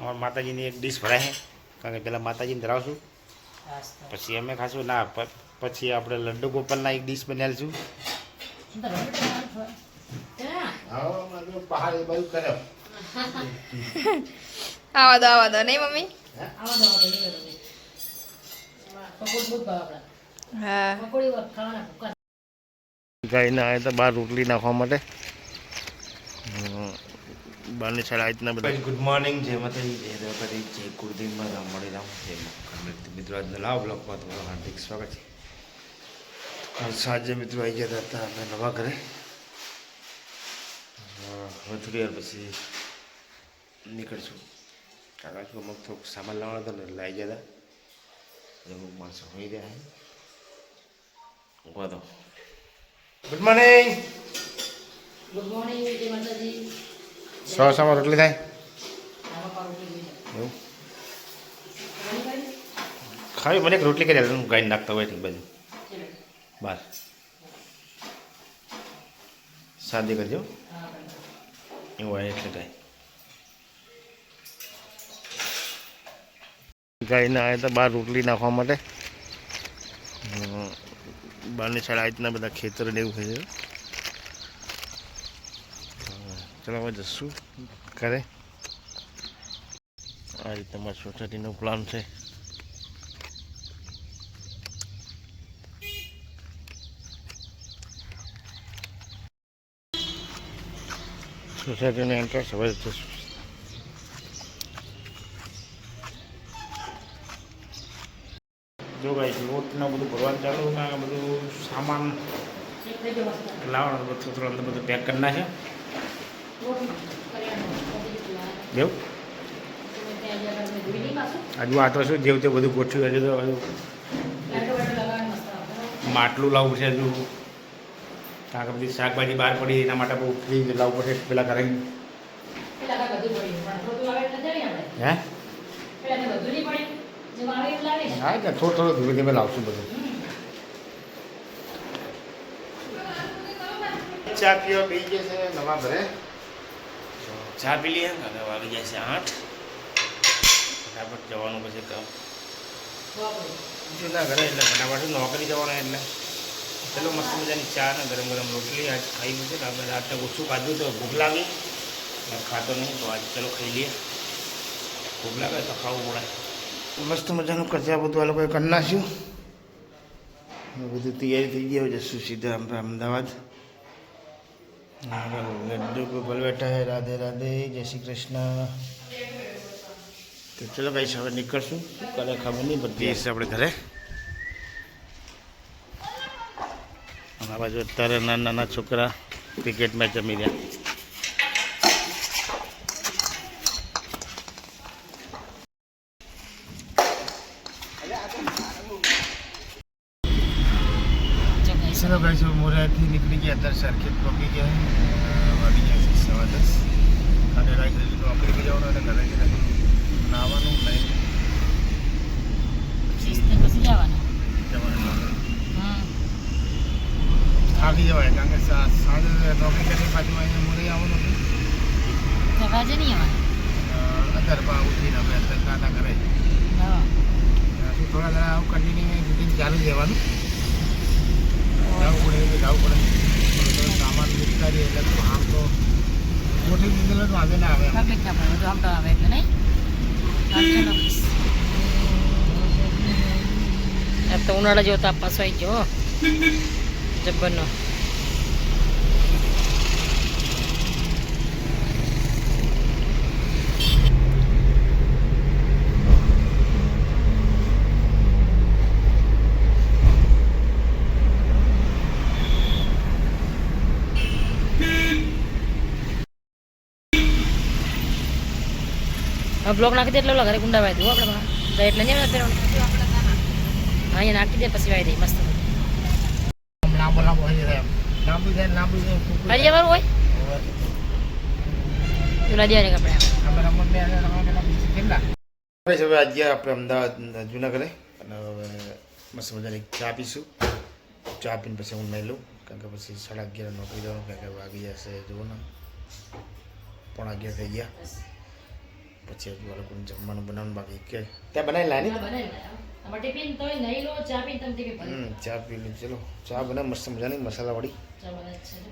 અમારા માતાજીની એક ડીશ ભરાય છે. કારણ કે પહેલાં માતાજીને ધરાવશું. પછી અમે ખાશું. ના પછી આપણે લડ્ડુ ગોપાલના એક ડીશ બનાવીશું આવા દો આવા દો. નહીં મમ્મી? હા? ગાયને આવે તો બહાર રોટલી નાખવા માટે. બહારની સાઈડ આવી રીતના બધા. ગુડ મોર્નિંગ જય માતાજી જય દેવપતિ જય કુળદીપમાં રામ મળી રામ જય મક્કર મિત્રો આજના લાવ બ્લોકમાં તમારું હાર્દિક સ્વાગત છે. કાલ સાંજે મિત્રો આવી ગયા હતા અમે નવા ઘરે. હવે થોડી વાર પછી નીકળશું. કાકા કે અમુક થોડુંક સામાન લાવવાનો હતો ને એટલે આવી ગયા હતા. અમુક માણસો હોઈ રહ્યા છે. ઊંઘવા દો ગુડ મોર્નિંગ ગુડ મોર્નિંગ જય માતાજી. સો સામાં રોટલી થાય? એવું? ખાવી મને એક રોટલી કરી હું ગાઈને નાખતા હોય ઠીક બાજુ બાર સાદી કરજો. એવું હોય એટલે ગાય ગાયને આવ્યા તો બહાર રોટલી નાખવા માટે. બહારની સાઈડ આવી રીતના બધા ખેતર ને એવું હોય છે. ચલો હવે જશું. ઘરે. આ રીતે અમારી સોસાયટીનો પ્લાન છે. સોસાયટીનો એન્ટ્રન્સ હવે જશું. જો ભાઈ, લોટને બધું ભરવાનું ચાલુ બધું સામાન, લાવવાનું બધું, થોડું બધું પેક કરી નાખે એવું? હજુ આ તો શું જેવું તે બધું ગોઠવ્યું હજુ તો હજુ માટલું લાવવું છે હજુ. કારણ કે બધી શાકભાજી બહાર પડી એના માટે બહુ ફ્રીજ લાવવું પડશે પેલા ઘરે. હે? હા કે થોડું થોડું ધીમે ધીમે લાવશું બધું. ચા પીવા પી જશે નવા ઘરે. ચા પી લઈએ અને વાગી જાય છે આઠ. ફટાફટ જવાનું પછી કામ જૂના ઘરે એટલે ફટાફટ નોકરી જવાના એટલે. ચલો મસ્ત મજાની ચા ને ગરમ ગરમ રોટલી આજ ખાઈ મૂકે આપણે રાત્રે ઓછું ખાધું તો ભૂખ લાગી. ખાતો નહીં તો આજ ચલો ખાઈ લઈએ. ભૂખ લાગે તો ખાવું પડે. મસ્ત મજાનું કચરા બધું આ લોકોએ કરી નાખ્યું. બધું તૈયારી થઈ ગઈ હવે જશું સીધા અમદાવાદ. લડ્ડુ ગોપાલ બેઠા હે રાધે રાધે જય શ્રી કૃષ્ણ તો ચલો ભાઈ હવે નીકળશું શું કરે ખબર નહીં બધી આપણે ઘરે અમારા આ બાજુ અત્યારે નાના નાના છોકરા ક્રિકેટ મેચ જમી રહ્યા ચલો ભાઈ જો મોરાથી નીકળી ગયા અત્યારે સરખેજ પહોંચી ગયા વાગી ગયા છે સવા દસ. અને રાઈ નોકરી પર જવાનું અને ઘરે જઈને નાવાનું નહીં થાકી જવાય કારણ કે સાંજે નોકરી કરી પાછું અહીંયા મોરે આવવાનું હતું અગરબા ઉઠીને હવે અત્યારે કાંટા કરે થોડા ઘણા આવું કન્ટિન્યુ રૂટીન ચાલુ જ રહેવાનું. જવું પડે, એટલે જવું પડે સામાન વિસ્તારીએ, એટલે આમ તો ગોઠવી દીધેલો તો વાંધો ના આવે એમ. તો ઉનાળા જેવો તાપ હોય જો. જબ્બરનો બ્લોક નાખી દે એટલે ઓલા ઘરે ગુંડા વાય દઉં આપણે એટલે નહીં અહીંયા નાખી દે પછી વાય દે મસ્ત. લાંબો લાંબો એમ. લાંબુ જાય લાંબુ જાય હજી. હોય? હવે. આજે આપણે અમદાવાદ જુનાગઢે. અને હવે મસ્ત મજાની ચા પીશું. ચા પીને પછી હું નહીં લઉં. કારણ કે પછી સાડા અગિયાર નોકરી જવાનું કારણ કે વાગી જશે જુઓ ને. પોણા અગિયાર થઈ ગયા. પછી હજુ લોકોને જમવાનું બનાવવાનું બાકી કે ત્યાં બનાવી લાની ચા પી લઉં ચલો ચા બનાવ મસ્ત મજાની મસાલાવાળી.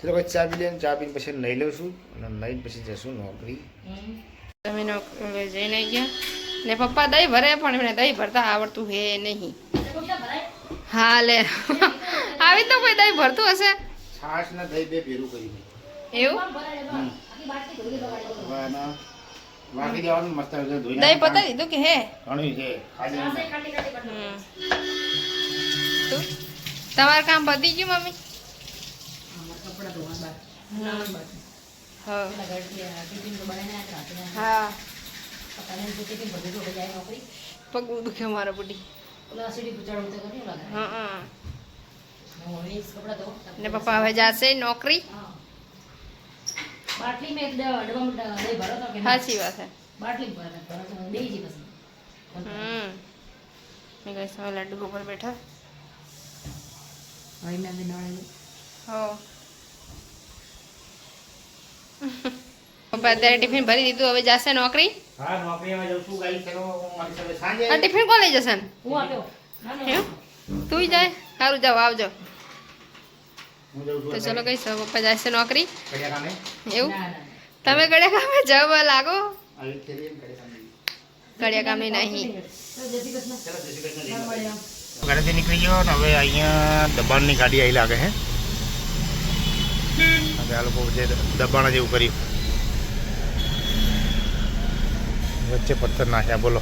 ચલો ભાઈ ચા પી લઈને ચા પીને પછી નહીં લઉં છું અને નહીં પછી જશું નોકરી. તમે નોકરી જઈને ગયા? ને પપ્પા દહીં ભરે પણ એમને દહીં ભરતા આવડતું હે નહીં? હા લે. આવી તો કોઈ દહીં ભરતું હશે? છાશ ને દહીં બે ભેરું કર્યું. એવું? વાગી જવાનું મસ્ત રીતે ધોઈને દહીં પતાવી દીધું કે હે ઘણું છે ખાલી છાશે ખાલી ખાલી કરી દો. હમ. તું? તમારું કામ પતી ગયું મમ્મી આમાં કપડાં ધોવાના બાકી. નાવાનું બાકી. હા પેલા ઘરથી આ ટિફિન તો બનાવીને આપ્યા રાત્રે. હા પપ્પાને એમ કે ટિફિન ભરી દો, જાય નોકરી. પગું દુખે મારો બુડી ઓલા સીડી પર ચડવું તો કર્યું લાગે. હા હા હું હવે એ જ કપડાં ધોઉં. ને પપ્પા હવે જશે નોકરી હા. બાટલી મેં ડબ્બામાં દહીં ભરો તો કે સાચી વાત છે બાટલી ભરો ભરો તો બેહી જી પછી. હમ. મેં ગઈ સમય લડ્ડુ ઉપર બેઠા. હવે મેં બી. હો. પપ્પા અત્યારે ટિફિન ભરી દીધું હવે જશે નોકરી? હા નોકરીમાં જઉં છું ગાઈ ચલો મારી સાથે સાંજે આ ટિફિન કોણ લઈ જશે? ને? હું? એમ? તું જાય સારું જાવ આવજો. તો છું ચલો કઈ પપ્પા જશે નોકરી કડિયા કામે એવું ના, ના. તમે કડ્યા કામે જવા લાગો આવી રીતે રહીએ ને કડિયા કામે. કડ્યા કામની નહીં તો જય શ્રી કૃષ્ણ. ચલો જય શ્રી કૃષ્ણ, જય ના માતાજી. મળે આમ. ઘરેથી નીકળી ગયો ને હવે અહીંયા દબાણની ગાડી આવી લાગે હે હવે આ લોકો જે દબાણ જેવું કર્યું વચ્ચે પથ્થર નાખ્યા બોલો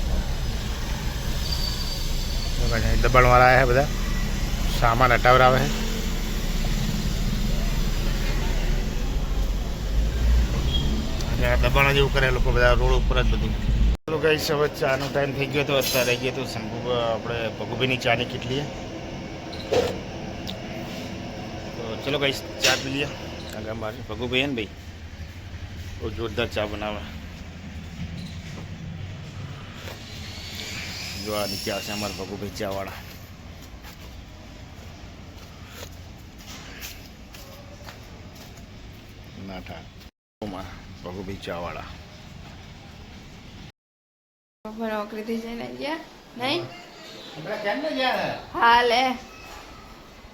દબાણવાળા આવ્યા છે બધા સામાન હટાવરાવે છે અને આ દબાણ જેવું કરે લોકો બધા રોડ ઉપર જ બધું. ચલો ગઈ હવે ચાનો ટાઈમ થઈ ગયો તો અત્યારે આવી ગયો તો શંભુ આપણે ભગુભાઈની ચાની કેટલી તો ચલો ગઈ ચા પી લઈએ. આગળ મારે ભગુભાઈ ને ભાઈ? બહુ જોરદાર ચા બનાવે. જો આ નીચે આવશે અમારા ભગુભાઈ ચાવાળા. નાઠા અમારા ભગુભાઈ ચાવાળા. પપ્પા નોકરીથી જઈને ગયા? નહીં? આપણે કેમ ને ગયા? હા લે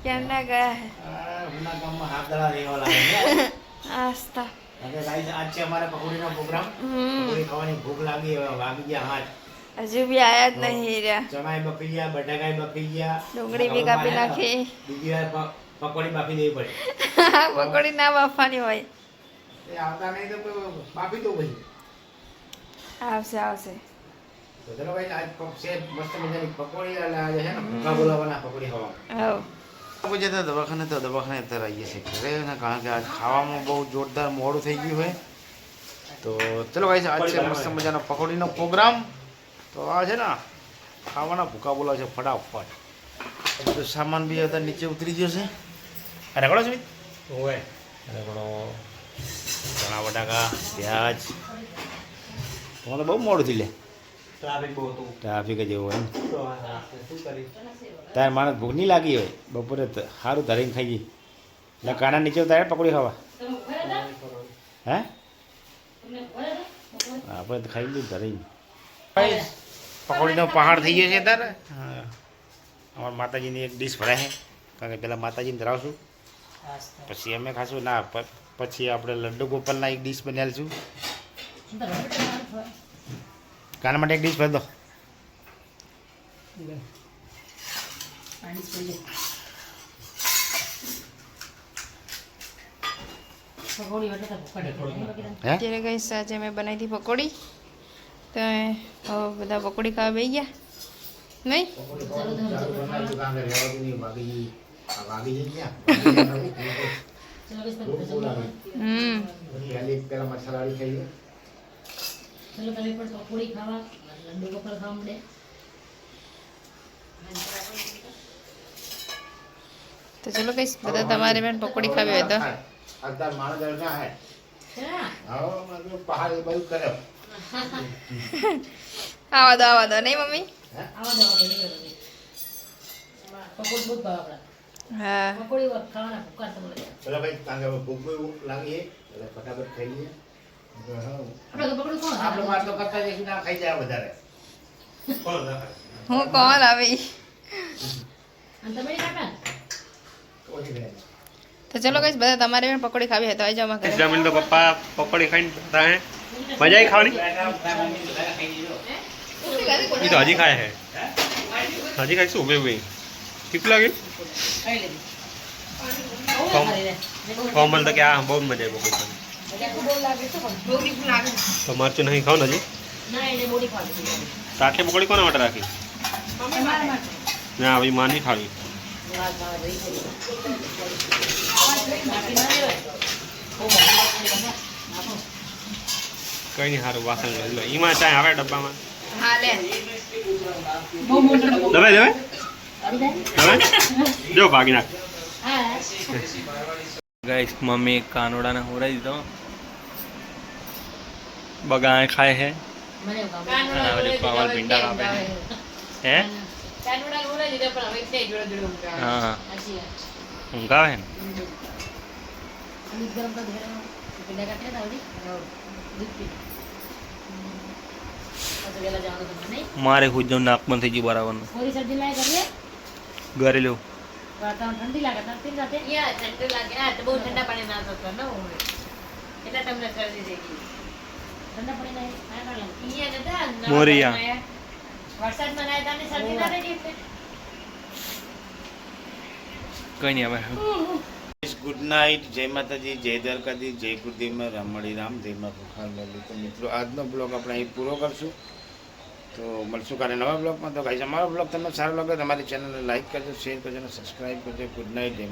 ક્યારના ગયા? હે ઉના ગામમાં હાથ દડા રહેવા લાગે આસ્તા આજ છે અમારા પકોડીનો પ્રોગ્રામ. પકોડી ખાવાની ભૂખ લાગી હવે વાગી ગયા હાથ. હજુ બી આયા જ નહીં રહ્યા. ચણાઈ બફી ગયા બટાકાઈ બફી ગયા. ડુંગળી બી કાપી નાખી. બીજી વાર પકોડી બાફી દેવી પડે. પકોડી ના બાફવાની હોય. એ આવતા નહીં તો કોઈ તો દઉં પછી આવશે આવશે. તો ચલો ભાઈ આજ પ- છે મસ્ત મજાની પકોડી અને આજે છે ને ભૂખા બોલાવાના પકોડી ખાવા જતા દવાખાને તો દવાખાને અત્યારે આવીએ છીએ ઘરે ને કારણ કે આજ ખાવામાં બહુ જોરદાર મોડું થઈ ગયું હોય તો ચલો ભાઈ આજ છે મસ્ત મજાનો પકોડીનો પ્રોગ્રામ. તો આ છે ને ખાવાના ભૂકા બોલા છે ફટાફટ. બધું સામાન બી અત્યારે નીચે ઉતરી ગયો છે. ઓય. અરે કડો ચણા બટાકા પ્યાજ. તમારે તો બહુ મોડું થઈ લે. ટ્રાફિક જ એવું હોય તારે માણસ ભૂખ નહીં લાગી હોય બપોરે સારું ધરીને ખાઈ ગઈ. એટલે કાના નીચે ઉતારે પકડી ખાવા? હે? આપણે તો ખાઈ લીધું ધરીને. પકોડીનો પહાડ થઈ ગયો છે તારે? અમારા માતાજીની એક ડીશ ભરાય છે. કારણ કે પહેલાં માતાજીને ધરાવશું. પછી અમે ખાશું ના પ- પછી આપણે લડ્ડુ ગોપાલના એક ડીશ બનાવીશું હું તો રમત રમવાનું હોય. કાના માટે એક ડીશ ભરી દો પાણી જ પડી જાય. પકોડી વટે તો ભૂખા નહીં પડે. બાકી તો હે અત્યારે ગઈ સાંજે મેં બનાવી હતી પકોડી તો હવે બધા પકોડી ખાવા બેસી ગયા નહીં ચલો બસ તમે તો જમવા. હમ પેલા મસાલાવાળી ખાઈએ ચલો તમે પણ પકોડી ખાવા લડ્ડુ ગોપાલ ખાવા મળે તો ચલો કઈ બધા તમારે પણ પકોડી ખાવી હોય તો અત્યાર માણસ અડધા હે હા આવો દો આવા દો નહીં મમ્મી આવા દે. પકોડી બહુ ભાવ આપણા હા પકોડી ખાવાના ભૂખા તો મળે ચલો ભાઈ કારણ કે હવે ભૂખ બહુ લાગી છે એટલે ફટાફટ ખાઈ લઈએ આપણે તો પકડું કોણ આપણે વાત તો કરતા જઈશું ના ખાઈ જાય વધારે હું કોણ આવે ઈ? અને તમે કાકા ઓછી રહે તો ચલો કઈ બધા તમારે પણ પકોડી ખાવી હોય તો આવી જાઓ મારા ઘરે જમીન તો પપ્પા પકોડી ખાઈને બેઠા હે મજા આવી ખાવાની એ તો હજી ખાય હે હજી ખાઈશું ઉભે ઉભે ઠીક લાગે કોમલ તો કે આ બહુ મજા આવી તો મરચું નહીં ખાવ ને હજી? ના એને બોડી ખાવી છે તો આટલી પકોડી કોના માટે રાખી? ના ભાઈ માં નહીં ખાવી. કઈ નહીં સારું વાસણ લઈ લો. એમાં ચાય આવે ડબ્બામાં? દબાઈ લે. જો ભાગી નાખ. હા ગાઈસ મમ્મી કાનોડાને હોરાઈ દીધો. બગાય ખાય હે. પાવર ભીંડા કાપે. હે. હા. વાત. ને? મારે જવું નાક બંધ થઈ ગયું બરાબરનું. કોરી શરદી લાગે કરીએ? ઘરે લેવું વાતાવરણ ઠંડી લાગે? તાર સાથે યા ઠંડુ લાગે. હા તો બહુ ઠંડા પાણી ના થતો ન હોય. એટલે તમને શરદી થઈ ગઈ. ઠંડા પડી ના ના લાગે. અહીંયા નતા મોરિયા. વરસાદમાં નાયા તાને શરદી ના થઈ ગઈ કઈ નહીં હવે. ગુડ નાઇટ જય માતાજી જય દ્વારકાજી જય ગુરુદેવમાં રામડી રામ જય મા ભૂખાર મેલી તો મિત્રો આજનો બ્લોગ આપણે અહીં પૂરો કરશું. તો મળશું કાલે નવા બ્લોગમાં તો ગાઈઝ અમારો બ્લોગ તમને સારો લાગે તો અમારી ચેનલને લાઈક કરજો શેર કરજો અને સબસ્ક્રાઈબ કરજો ગુડ નાઇટ જય.